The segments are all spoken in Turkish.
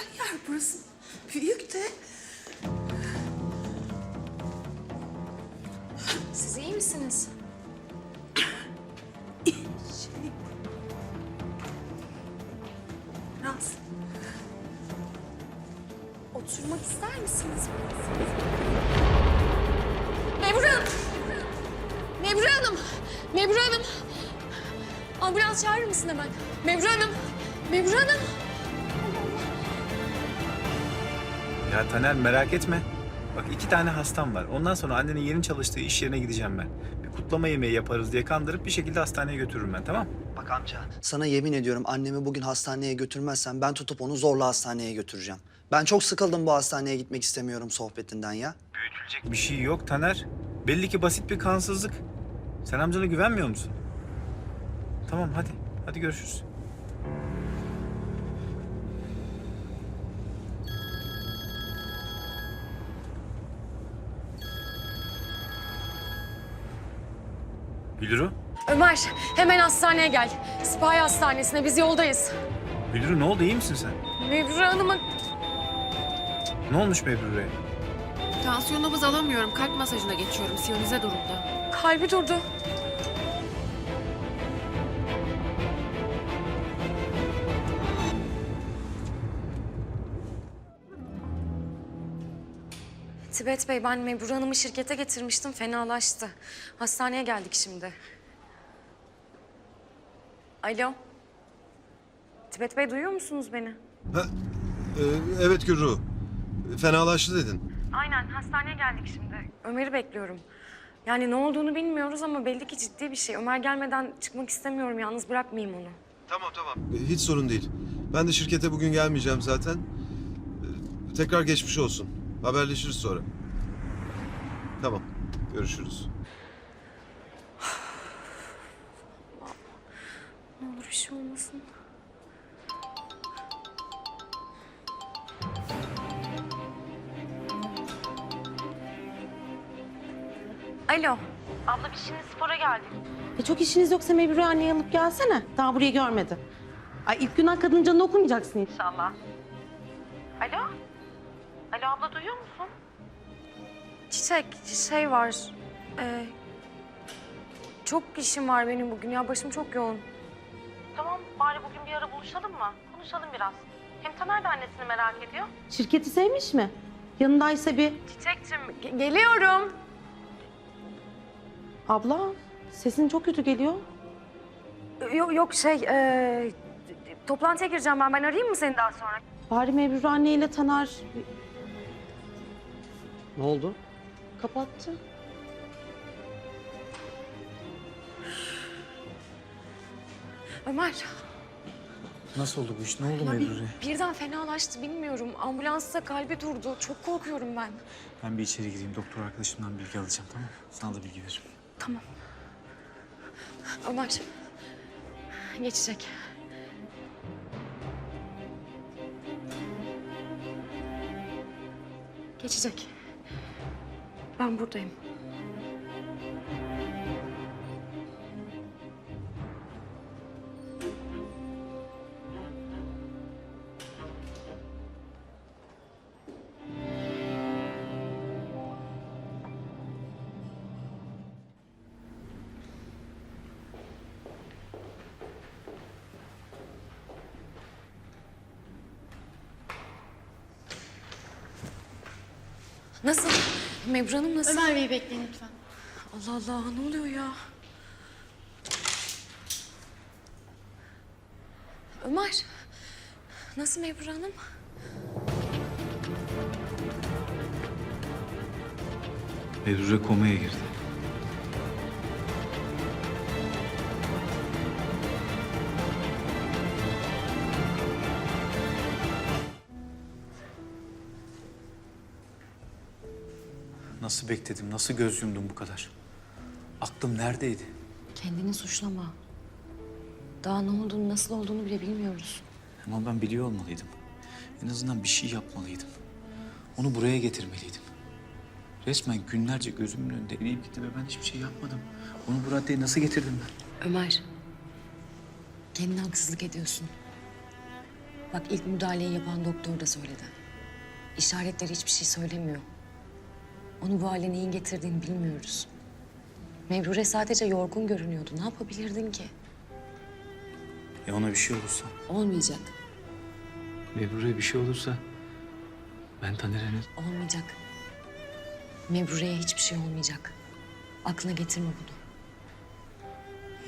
yer burası. Büyük de. Siz iyi misiniz? Şey... Biraz. Oturmak ister misiniz? Memur Hanım! Memur Hanım! Memur Hanım! Ambulans çağırır mısın hemen? Memur Hanım! Memur Hanım! Ya Taner merak etme. Bak iki tane hastam var. Ondan sonra annenin yeni çalıştığı iş yerine gideceğim ben. Bir kutlama yemeği yaparız diye kandırıp bir şekilde hastaneye götürürüm ben tamam Bak amca, sana yemin ediyorum annemi bugün hastaneye götürmezsen ben tutup onu zorla hastaneye götüreceğim. Ben çok sıkıldım bu hastaneye gitmek istemiyorum sohbetinden ya. Büyütülecek bir şey yok Taner. Belli ki basit bir kansızlık. Sen amcana güvenmiyor musun? Tamam hadi. Hadi görüşürüz. Gülürü? Ömer, hemen hastaneye gel. Sipahi Hastanesi'ne, biz yoldayız. Gülürü ne oldu iyi misin sen? Memur Hanım'a... Ne olmuş Mebrure'ye? Tansiyon nabız alamıyorum. Kalp masajına geçiyorum. Siyonize durumda. Kalbi durdu. Tibet Bey, ben Mebru Hanım'ı şirkete getirmiştim. Fenalaştı. Hastaneye geldik şimdi. Alo. Tibet Bey, duyuyor musunuz beni? Ha, e, evet Gürru. Fenalaştı dedin. Aynen, hastaneye geldik şimdi. Ömer'i bekliyorum. Yani ne olduğunu bilmiyoruz ama belli ki ciddi bir şey. Ömer gelmeden çıkmak istemiyorum. Yalnız bırakmayayım onu. Tamam tamam. hiç sorun değil. Ben de şirkete bugün gelmeyeceğim zaten. E, tekrar geçmiş olsun. Haberleşiriz sonra. Tamam. Görüşürüz. Ne olur bir şey olmasın. Alo. Abla biz şimdi spora geldik. E çok işiniz yoksa Mebru anneyi alıp gelsene. Daha burayı görmedi. Ay ilk günah kadının canını okumayacaksın inşallah. Alo? Alo abla duyuyor musun? Çiçek, şey var. Ee, çok işim var benim bugün ya. Başım çok yoğun. Tamam bari bugün bir ara buluşalım mı? Konuşalım biraz. Hem Taner de annesini merak ediyor. Şirketi sevmiş mi? Yanındaysa bir... Çiçekçim, ge- geliyorum. Abla sesin çok kötü geliyor. Yok, yok şey, ee, toplantıya gireceğim ben. Ben arayayım mı seni daha sonra? Bari Mebru anneyle Taner Ne oldu? kapattı. Ömer, Nasıl oldu bu iş? Ne oldu ya bir- Mebrure'ye? birden fenalaştı bilmiyorum. Ambulansta kalbi durdu. Çok korkuyorum ben. Ben bir içeri gireyim. Doktor arkadaşımdan bilgi alacağım tamam mı? Sana da bilgi veririm. Tamam. Ömer, geçecek. Geçecek. Ben buradayım. Nasıl? Mebru Hanım nasıl? Ömer Bey'i bekleyin lütfen. Allah Allah ne oluyor ya? Ömer. Nasıl Mebru Hanım? Mebrure komaya girdi. Nasıl bekledim, nasıl göz yumdum bu kadar? Aklım neredeydi? Kendini suçlama. Daha ne olduğunu, nasıl olduğunu bile bilmiyoruz. Ama ben biliyor olmalıydım. En azından bir şey yapmalıydım. Onu buraya getirmeliydim. Resmen günlerce gözümün önünde eriyip gitti ve ben hiçbir şey yapmadım. Onu bu raddeye nasıl getirdim ben? Ömer. Kendine haksızlık ediyorsun. Bak ilk müdahaleyi yapan doktor da söyledi. İşaretleri hiçbir şey söylemiyor. Onu bu hale neyin getirdiğini bilmiyoruz. Mebrure sadece yorgun görünüyordu. Ne yapabilirdin ki? Ya ona bir şey olursa, Olmayacak. Mebrure'ye bir şey olursa ben Taner'e ne... Olmayacak. Mebrure'ye hiçbir şey olmayacak. Aklına getirme bunu.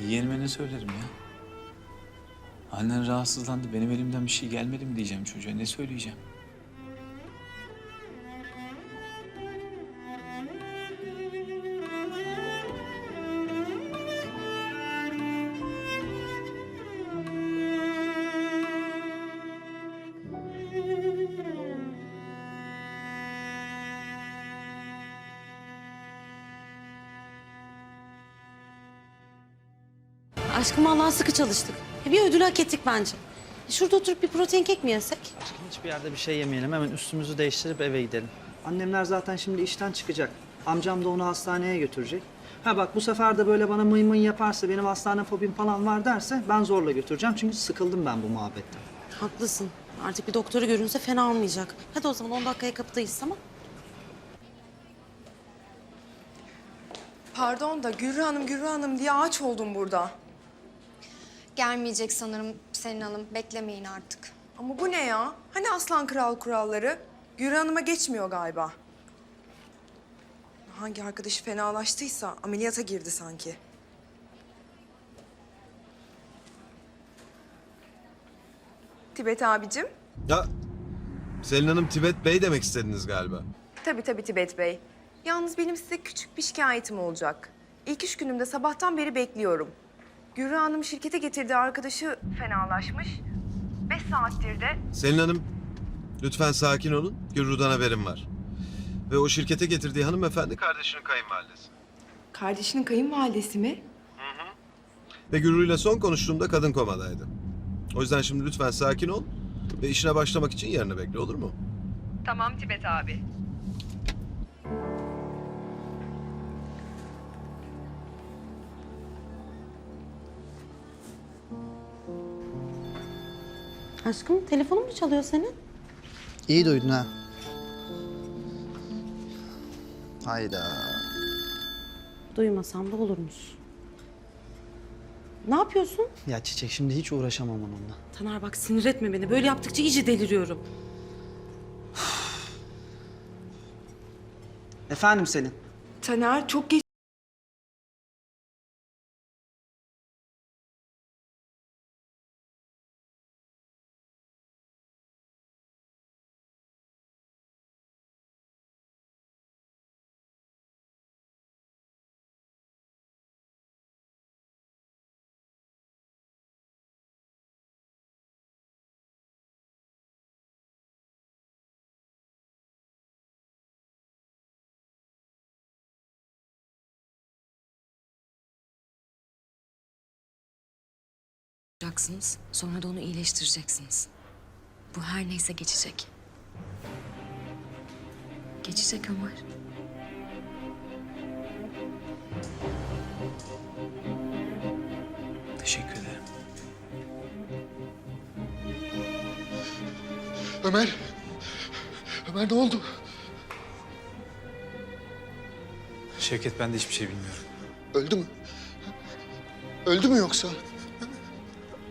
Yeğenime ne söylerim ya? Annen rahatsızlandı. Benim elimden bir şey gelmedi mi diyeceğim çocuğa. Ne söyleyeceğim? Aşkım Allah'a sıkı çalıştık. E, Bir ödül hak ettik bence. E, Şurada oturup bir protein kek mi yesek? Hiçbir yerde bir şey yemeyelim. Hemen üstümüzü değiştirip eve gidelim. Annemler zaten şimdi işten çıkacak. Amcam da onu hastaneye götürecek. Ha bak bu sefer de böyle bana mıy mıy yaparsa, benim hastane fobim falan var derse ben zorla götüreceğim. Çünkü sıkıldım ben bu muhabbetten. Haklısın. Artık bir doktoru görünse fena olmayacak. Hadi o zaman 10 dakikaya kapıdayız tamam Pardon da Gürü Hanım, Gürü Hanım diye ağaç oldum burada. Gelmeyecek sanırım Selin Hanım. Beklemeyin artık. Ama bu ne ya? Hani aslan kral kuralları? Gürü Hanım'a geçmiyor galiba. Hangi arkadaşı fenalaştıysa ameliyata girdi sanki. Tibet abicim. Ya Selin Hanım Tibet Bey demek istediniz galiba. Tabii tabii Tibet Bey. Yalnız benim size küçük bir şikayetim olacak. İlk iş günümde sabahtan beri bekliyorum. Gürü Hanım şirkete getirdiği arkadaşı fenalaşmış. Beş saattir de Selin Hanım lütfen sakin olun. Gürru'dan haberim var. Ve o şirkete getirdiği hanımefendi kardeşinin kayınvalidesi. Kardeşinin kayınvalidesi mi? Ve Gürru'yla son konuştuğumda kadın komadaydı. O yüzden şimdi lütfen sakin ol ve işine başlamak için yarını bekle olur mu? Tamam Tibet abi. Aşkım telefonun mu çalıyor senin? İyi duydun ha. Hayda. Duymasam da olurmuş. Ne yapıyorsun? Ya Çiçek şimdi hiç uğraşamam onunla. Taner bak sinir etme beni. Böyle yaptıkça iyice deliriyorum. Efendim Selin. Taner çok geç Yapacaksınız, sonra da onu iyileştireceksiniz. Bu her neyse geçecek. Geçecek Ömer. Teşekkür ederim. Ömer. Ömer ne oldu? Şevket ben de hiçbir şey bilmiyorum. Öldü mü? Öldü mü yoksa?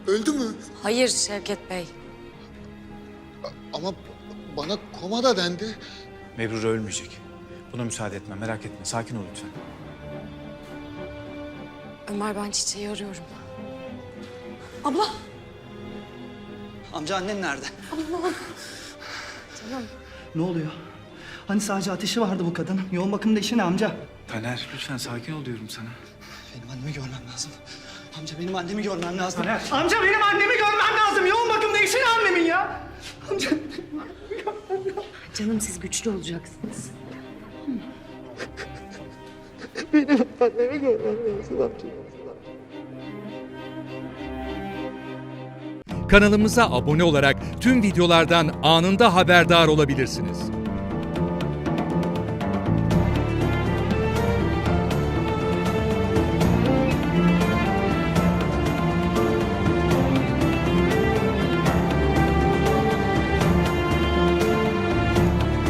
Öldü mü? Hayır Şevket Bey. Ama bana komada dendi. Mebrure ölmeyecek. Buna müsaade etme merak etme. Sakin ol lütfen. Ömer ben Çiçeği arıyorum. Abla. Amca annen nerede? Ne oluyor? Hani sadece ateşi vardı bu kadının. Yoğun bakımda işi ne amca? Taner lütfen sakin ol diyorum sana. Benim annemi görmem lazım. Amca benim annemi görmem lazım. Amca benim annemi görmem lazım. Yoğun bakımda işin annemin ya. Amca. Canım siz güçlü olacaksınız. Kanalımıza abone olarak tüm videolardan anında haberdar olabilirsiniz.